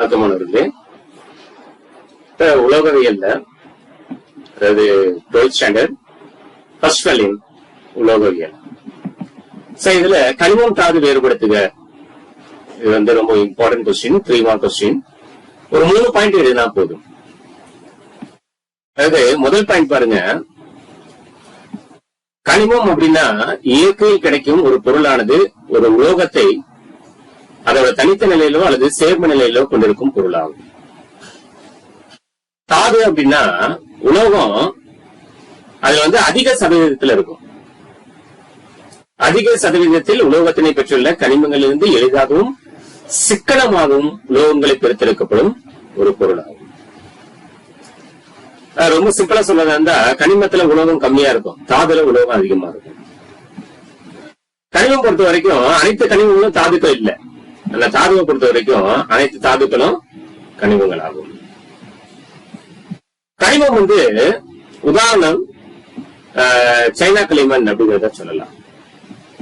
வணக்கமானவர்களே இப்ப உலோகவியல்ல அதாவது டுவெல்த் ஸ்டாண்டர்ட் ஃபர்ஸ்ட் வேல்யூம் உலோகவியல். சோ இதுல கனிமம் தாது வேறுபடுத்துக. இது வந்து ரொம்ப important question three mark question ஒரு மூணு பாயிண்ட் எழுதினா போதும். அதாவது முதல் பாயிண்ட் பாருங்க. கனிமம் அப்படின்னா இயற்கையில் கிடைக்கும் ஒரு பொருளானது ஒரு உலோகத்தை அதோட தனித்த நிலையிலோ அல்லது சேர்ம நிலையிலோ கொண்டிருக்கும் பொருளாகும். தாது அப்படின்னா உலோகம் அது வந்து அதிக சதவீதத்தில் இருக்கும். அதிக சதவீதத்தில் உலோகத்தினை பெற்றுள்ள கனிமங்களிலிருந்து எளிதாகவும் சிக்கனமாகவும் உலோகங்களை பிரித்தெடுக்கப்படும் ஒரு பொருளாகும். ரொம்ப சிம்பிளா சொல்றதா இருந்தா கனிமத்துல உலோகம் கம்மியா இருக்கும். தாதுல உலோகம் அதிகமா இருக்கும். கனிமம் பொறுத்த வரைக்கும் அனைத்து கனிமங்களும் தாதுக்கள் இல்ல. அந்த தாதுவை பொறுத்த வரைக்கும் அனைத்து தாதுக்களும் கனிமங்கள் ஆகும் கனிமம் வந்து உதாரணம் சைனா களிமண் அப்படிங்கிறத சொல்லலாம்.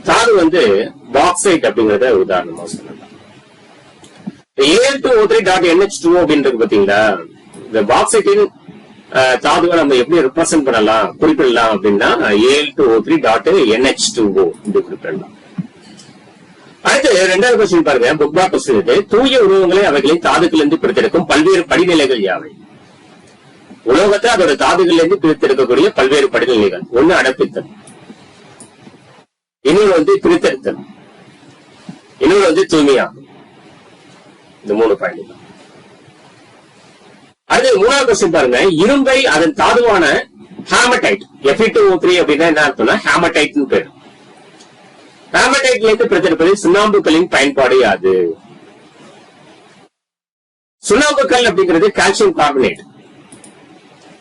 தாது வந்து பாக்சைட் அப்படிங்கறத உதாரணமா சொல்லலாம். Al two O three dot NH two அப்படின்றது பாத்தீங்களா இந்த பாக்சைட்டின் தாதுவை நம்ம எப்படி ரெப்ரசென்ட் பண்ணலாம் குறிப்பிடலாம் அப்படின்னா Al two O three dot NH two O இப்படி குறிப்பிடலாம். அடுத்து ரெண்டாவது கொஸ்டின் பாருங்க. புக்பா கொஸ்டின் தூய உலோகங்களை அவைகளின் தாதுக்களிலிருந்து பிரித்தெடுக்கும் பல்வேறு படிநிலைகள் யாவை? உலோகத்தை அதோட தாதுகளிலிருந்து பிரித்தெடுக்கக்கூடிய பல்வேறு படிநிலைகள். ஒண்ணு அடப்பித்தல். இன்னொரு வந்து பிரித்தெடுத்தல். இன்னொரு வந்து தூய்மையாகும். இந்த மூணு பாயிண்ட் அடுத்து மூணாவது கொஸ்டின் பாருங்க. இரும்பை அதன் தாதுவான hematite Fe two O three அப்படின்னா என்ன அர்த்தம்னா ஹேமடைட்னு பேரு. ஹேமடைட்லேருந்து பிரித்தெடுப்பது சுண்ணாம்புக்களின் பயன்பாடு யாது? சுண்ணாம்புக்கல் அப்படிங்கிறது கால்சியம் கார்பனேட்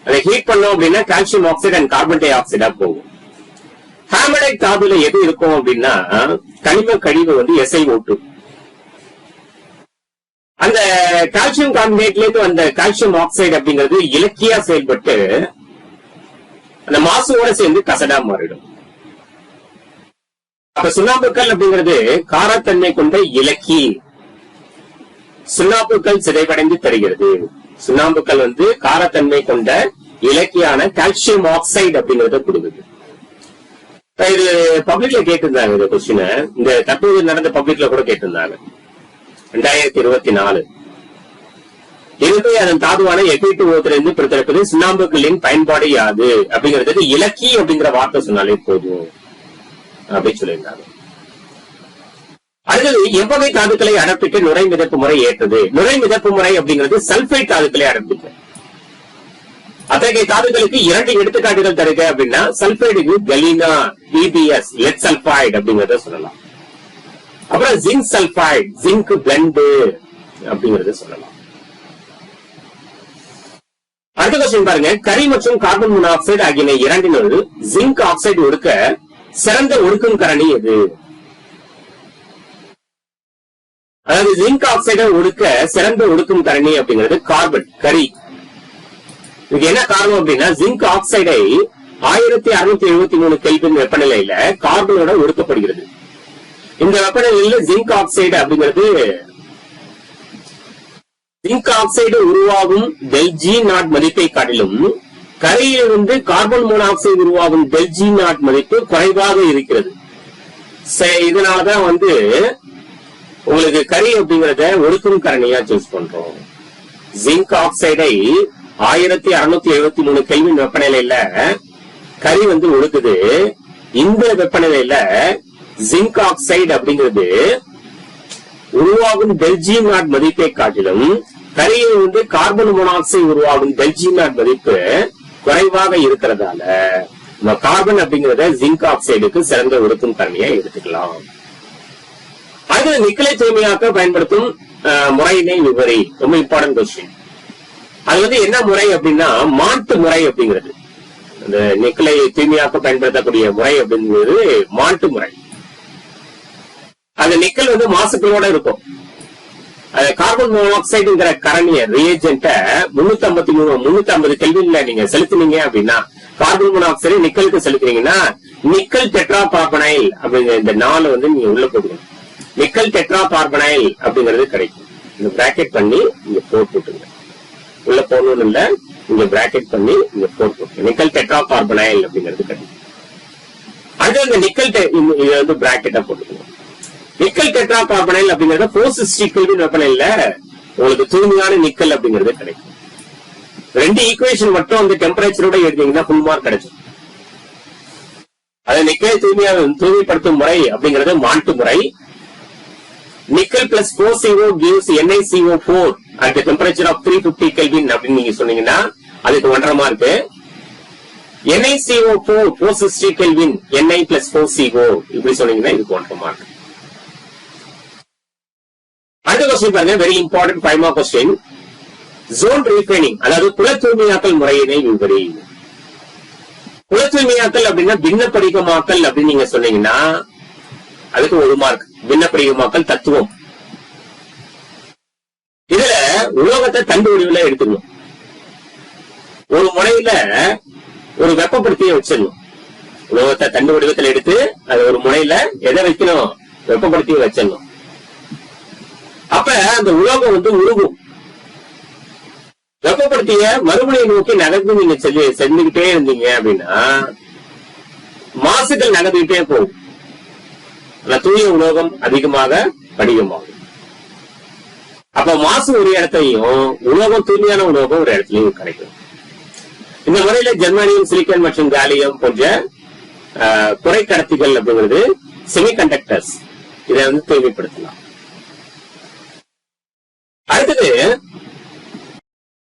அதை ஹீட் பண்ணோம் அப்படின்னா கால்சியம் ஆக்சைடு அண்ட் கார்பன் டை ஆக்சைடா போகும். ஹேமடைட் தாதுல எது இருக்கும் அப்படின்னா கனிம கழிவு வந்து எஸ்ஐ ஓட்டு அந்த கால்சியம் கார்பனேட்ல இருந்து வந்த கால்சியம் ஆக்சைடு அப்படிங்கிறது இலக்கியா செயல்பட்டு அந்த மாசுவோட சேர்ந்து கசடா மாறிடும். அப்ப சுண்ணாம்புக்கல் அப்படிங்கிறது காரத்தன்மை கொண்ட இலக்கி. சுண்ணாம்புக்கல் சிதைவடைந்து தருகிறது. சுண்ணாம்புக்கல் வந்து காரத்தன்மை கொண்ட இலக்கியான கால்சியம் ஆக்சைடு அப்படிங்கறத கொடுக்குது. இது பப்ளிக்ல கேட்டிருந்தாங்க இந்த கொஸ்டின் இந்த தற்போது நடந்த பப்ளிக்ல கூட கேட்டிருந்தாங்க. ரெண்டாயிரத்தி இருபத்தி நாலு. இருந்து அதன் தாதுவான எஃபி இருந்து பிரித்தெடுப்பது சுண்ணாம்புக்களின் பயன்பாடு யாது? அப்படிங்கிறதுக்கு இலக்கி அப்படிங்கிற வார்த்தை சொன்னாலே போதும். அப்படின்னு சொல்லியிருந்தாங்க அடுத்தது எவ்வகை தாதுக்களை அடப்பிட்டு நுரை மிதப்பு முறை ஏற்றது. நுரை மிதப்பு முறை அப்படிங்கிறது சல்பைட் தாதுக்களை அடப்பிட்டு அத்தகைய தாதுக்களுக்கு இரண்டு எடுத்துக்காட்டுகள் தருக அப்படின்னா சல்பைடுக்கு கலினா பிபிஎஸ் லெட் சல்பைடு அப்படிங்கறத சொல்லலாம். அப்புறம் ஜிங்க் சல்பைடு ஜிங்க் பிளண்டு அப்படிங்கறத சொல்லலாம். அடுத்த கொஸ்டின் பாருங்க. கரி மற்றும் கார்பன் மோனாக்சைடு ஆகியன இரண்டினுள் ஜிங்க் ஆக்சைடு ஒடுக்க சிறந்த ஒடுக்கும் கரணி எது அதாவது ஜிங்க் ஆக்சைடை ஒடுக்க சிறந்த ஒடுக்கும் கரணி அப்படிங்கிறது கார்பன் கரி. இதுக்கு என்ன காரணம் அப்படின்னா ஜிங்க் ஆக்சைடை ஆயிரத்தி அறுநூத்தி எழுபத்தி மூணு கெல்வின் வெப்பநிலையில கார்பனோட ஒடுக்கப்படுகிறது. இந்த வெப்பநிலையில ஜிங்க் ஆக்சைடு அப்படிங்கிறது ஜிங்க் ஆக்சைடு உருவாகும் டெல்ஜி நாட் மதிப்பை காட்டிலும் கரையிலிருந்து கார்பன் மோனாக்சைடு உருவாகும் டெல்ஜி நாட் மதிப்பு குறைவாக இருக்கிறது. இதனாலதான் வந்து உங்களுக்கு கரி அப்படிங்கறத ஒடுக்கும் கரணியா சூஸ் பண்றோம். ஜிங்க் ஆக்சைடை ஆயிரத்தி அறுநூத்தி எழுபத்தி மூணு கெல்வின் வெப்பநிலையில கரி வந்து ஒடுக்குது இந்த வெப்பநிலையில ஜிங்க் ஆக்சைடு அப்படிங்கிறது உருவாகும் பெல்ஜியம் நாட் மதிப்பை காட்டிலும் கரியில் வந்து கார்பன் மோனாக்சைடு உருவாகும் பெல்ஜியம் நாட் மதிப்பு குறைவாக இருக்கிறதால நம்ம கார்பன் அப்படிங்கறத ஜிங்க் ஆக்சைடுக்கு சிறந்த ஒடுக்கும் தன்மையை எடுத்துக்கலாம். அது நிக்கலை தூய்மையாக்க பயன்படுத்தும் முறையினை விவரி. ரொம்ப இம்பார்ட்டன்ட் கொஸ்டின் அது வந்து என்ன முறை அப்படின்னா மாட்டு முறை அப்படிங்கிறது. அந்த நிக்கலை தூய்மையாக்க பயன்படுத்தக்கூடிய முறை அப்படிங்கிறது மாட்டு முறை. அந்த நிக்கல் வந்து மாசுக்களோட இருக்கும். கார்பன் மோனாக்சைடுங்கிற கரணிய ரியேஜென்ட்ட முன்னூத்தி ஐம்பத்தி மூணு முன்னூத்தி ஐம்பது கெல்வின்ல நீங்க செலுத்தினீங்க அப்படின்னா கார்பன் மோனாக்சைடு நிக்கலுக்கு செலுத்தினீங்கன்னா நிக்கல் டெட்ரா பார்பனைல் அப்படிங்கிற இந்த நாலு வந்து நீங்க உள்ள போடுங்க நிக்கல் டெட்ரா பார்பனைல் அப்படிங்கிறது கிடைக்கும். இந்த பிராக்கெட் பண்ணி இங்க போர் போட்டுங்க உள்ள போகணும்னு இல்ல இங்க பிராக்கெட் பண்ணி இங்க போர் போட்டு நிக்கல் டெட்ரா பார்பனைல் அப்படிங்கிறது கிடைக்கும். அடுத்து இந்த நிக்கல் இது வந்து பிராக்கெட்டா போட்டுக்கணும். நிக்கல் டெட்ரா நிக்கல் அப்படிங்கறது ஃபோர் சிக்ஸ்டி கெல்வின் வெப்பநிலையில உங்களுக்கு தூய்மையான நிக்கல் அப்படிங்கிறது கிடைக்கும். ரெண்டு ஈக்குவேஷன் மட்டும் அந்த டெம்பரேச்சரோட எழுதிங்கன்னா ஃபுல் மார்க் கிடைச்சிடும் அது நிக்கல் தூய்மையாக தூய்மைப்படுத்தும் முறை அப்படிங்கிறது மாட்டு முறை. Nickel plus four CO gives NICO four at temperature of three fifty kelvin அப்படின்னு நீங்க சொன்னீங்கன்னா அதுக்கு ஒன்றரை mark NICO four four sixty kelvin NI plus four CO இப்படி சொன்னீங்கன்னா இதுக்கு ஒன்றரை மார்க் அடுத்த கொஸ்டின் பாருங்க very important five mark question zone refining அதாவது குல தூய்மையாக்கல் முறையினை விவரி குல தூய்மையாக்கல் அப்படின்னா பின்னப்படிகமாக்கல் அப்படின்னு நீங்க சொன்னீங்கன்னா அதுக்கு ஒரு மார்க் பின்னப்படிகமாக்கல் தத்துவம். இதுல உலோகத்தை தண்டு வடிவில் எடுத்துக்கணும். ஒரு முனையில ஒரு வெப்பப்படுத்திய வச்சிடணும். உலோகத்தை தண்டு வடிவத்துல எடுத்து அது ஒரு முனையில எதை வைக்கணும்? வெப்பப்படுத்திய வச்சிடணும். அந்த உலோகம் வந்து உருகும். வெப்பப்படுத்திய மறுமுனையை நோக்கி நகர்ந்து நீங்க செல்லு சென்றுகிட்டே இருந்தீங்க அப்படின்னா மாசுகள் நகர்ந்துகிட்டே போகும். அந்த தூய உலோகம் அதிகமாக படிகமாகும். அப்ப மாசு ஒரு இடத்தையும் உலோகம் தூய்மையான உலோகம் ஒரு இடத்துலயும் கிடைக்கும். இந்த முறையில ஜெர்மானியம் சிலிக்கன் மற்றும் காலியம் போன்ற குறை கடத்திகள் அப்படிங்கிறது செமிகண்டக்டர்ஸ் இதை வந்து தூய்மைப்படுத்தலாம் அடுத்தது